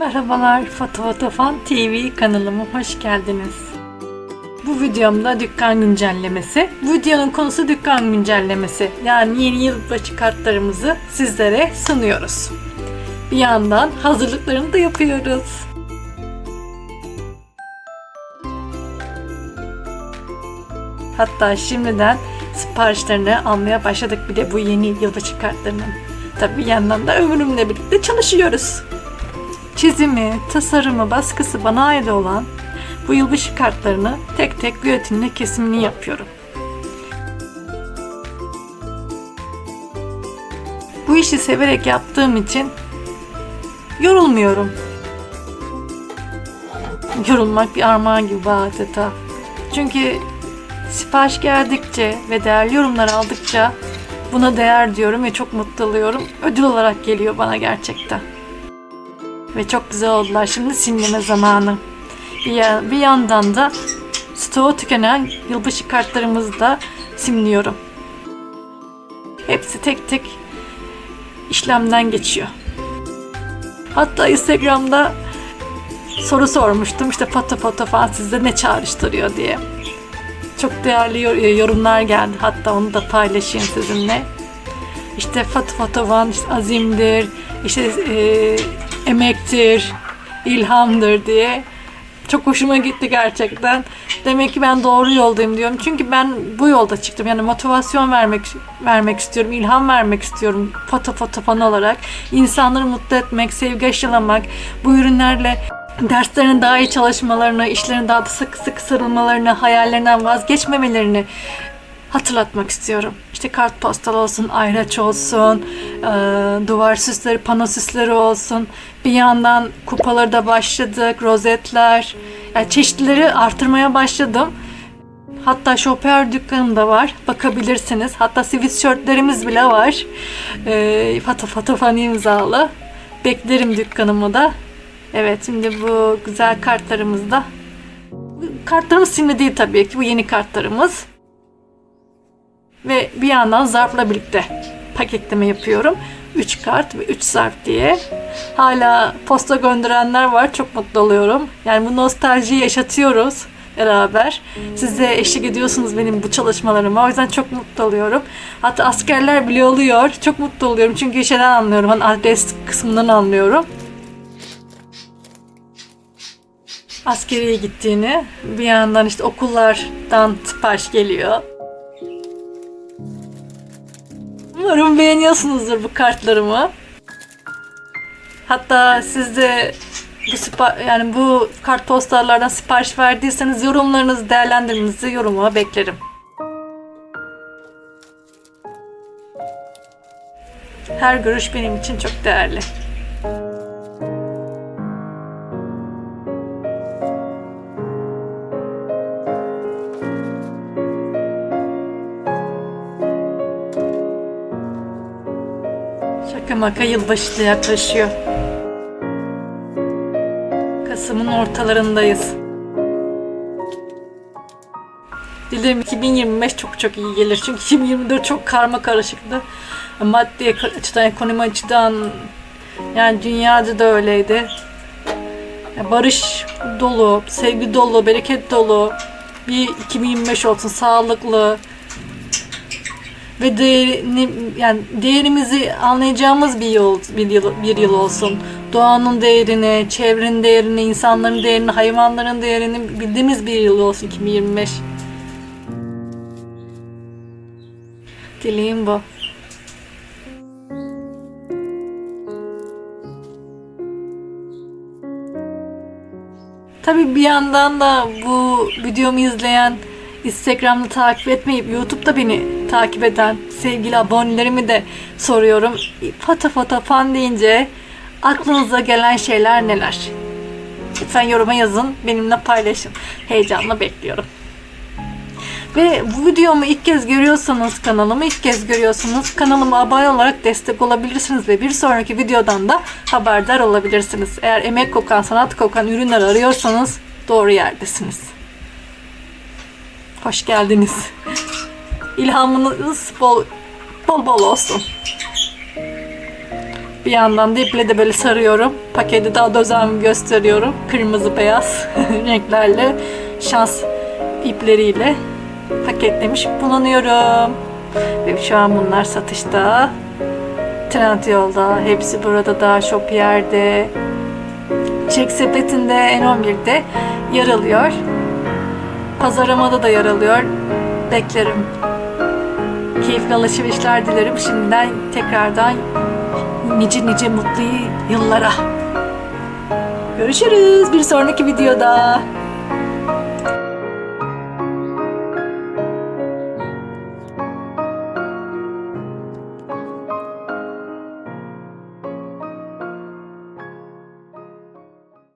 Merhabalar Foto Foto Fan TV kanalıma hoş geldiniz. Bu videomda dükkan güncellemesi. Videonun konusu dükkan güncellemesi. Yani yeni yılbaşı kartlarımızı sizlere sunuyoruz. Bir yandan hazırlıklarını da yapıyoruz. Hatta şimdiden siparişlerini almaya başladık bile bu yeni yılbaşı kartlarının. Tabii bir yandan da ömrümle birlikte çalışıyoruz. Çizimi, tasarımı, baskısı bana ait olan bu yılbaşı kartlarını tek tek güvetimle kesimini yapıyorum. Bu işi severek yaptığım için yorulmuyorum. Yorulmak bir armağan gibi adeta. Çünkü sipariş geldikçe ve değerli yorumlar aldıkça buna değer diyorum ve çok mutlu oluyorum. Ödül olarak geliyor bana gerçekten. Ve çok güzel oldular. Şimdi simleme zamanı. Bir, bir yandan da stoğu tükenen yılbaşı kartlarımızı da simliyorum. Hepsi tek tek işlemden geçiyor. Hatta Instagram'da soru sormuştum. İşte foto foto falan sizde ne çağrıştırıyor diye. Çok değerli yor- yorumlar geldi. Hatta onu da paylaşayım sizinle. İşte foto foto van işte azimdir, işte e, emektir, ilhamdır diye. Çok hoşuma gitti gerçekten. Demek ki ben doğru yoldayım diyorum. Çünkü ben bu yolda çıktım. Yani motivasyon vermek vermek istiyorum, ilham vermek istiyorum foto foto fan olarak. İnsanları mutlu etmek, sevgi aşılamak, bu ürünlerle derslerinin daha iyi çalışmalarını, işlerin daha da sık sık sarılmalarını, hayallerinden vazgeçmemelerini hatırlatmak istiyorum. İşte kartpostal olsun, ayraç olsun, e, duvar süsleri, pano süsleri olsun. Bir yandan kupaları da başladık, rozetler. Yani çeşitleri artırmaya başladım. Hatta şoper dükkanım da var. Bakabilirsiniz. Hatta sweatshirtlerimiz bile var. E, foto fan imzalı. Beklerim dükkanımı da. Evet şimdi bu güzel kartlarımızda. Kartlarımız simli değil tabii ki. Bu yeni kartlarımız. Ve bir yandan zarfla birlikte paketleme yapıyorum. 3 kart ve 3 zarf diye. Hala posta gönderenler var. Çok mutlu oluyorum. Yani bu nostaljiyi yaşatıyoruz beraber. Siz de eşlik ediyorsunuz benim bu çalışmalarıma. O yüzden çok mutlu oluyorum. Hatta askerler bile oluyor. Çok mutlu oluyorum. Çünkü şeyden anlıyorum. Hani adres kısmından anlıyorum. Askeriye gittiğini. Bir yandan işte okullardan sipariş geliyor. Umarım beğeniyorsunuzdur bu kartlarımı. Hatta siz de bu yani bu kartpostallardan sipariş verdiyseniz yorumlarınızı, değerlendirmenizi yoruma beklerim. Her görüş benim için çok değerli. Şaka maka yılbaşı da yaklaşıyor. Kasım'ın ortalarındayız. Dilerim 2025 çok çok iyi gelir. Çünkü 2024 çok karma karışıktı. Maddi açıdan, ekonomi açıdan yani dünyaca da öyleydi. Barış dolu, sevgi dolu, bereket dolu bir 2025 olsun sağlıklı, ve değerini yani değerimizi anlayacağımız bir yıl bir yıl bir yıl olsun. Doğanın değerini, çevrenin değerini, insanların değerini, hayvanların değerini bildiğimiz bir yıl olsun 2025. Dileğim bu. Tabii bir yandan da bu videomu izleyen, Instagram'da takip etmeyip YouTube'da beni takip eden sevgili abonelerimi de soruyorum. Foto foto fan deyince aklınıza gelen şeyler neler? Lütfen yoruma yazın, benimle paylaşın. Heyecanla bekliyorum. Ve bu videomu ilk kez görüyorsanız kanalımı ilk kez görüyorsanız kanalıma abone olarak destek olabilirsiniz ve bir sonraki videodan da haberdar olabilirsiniz. Eğer emek kokan, sanat kokan ürünler arıyorsanız doğru yerdesiniz. Hoş geldiniz. İlhamınız bol bol bol olsun. Bir yandan da iple de böyle sarıyorum. Paketi daha da özen gösteriyorum. Kırmızı beyaz renklerle şans ipleriyle paketlemiş bulunuyorum. Ve şu an bunlar satışta. Trend yolda, hepsi burada da, shop yerde. Çek sepetinde N11'de yer alıyor. Pazaramada da yer alıyor. Beklerim. Keyifli alışverişler dilerim. Şimdiden tekrardan nice nice mutlu yıllara. Görüşürüz bir sonraki videoda.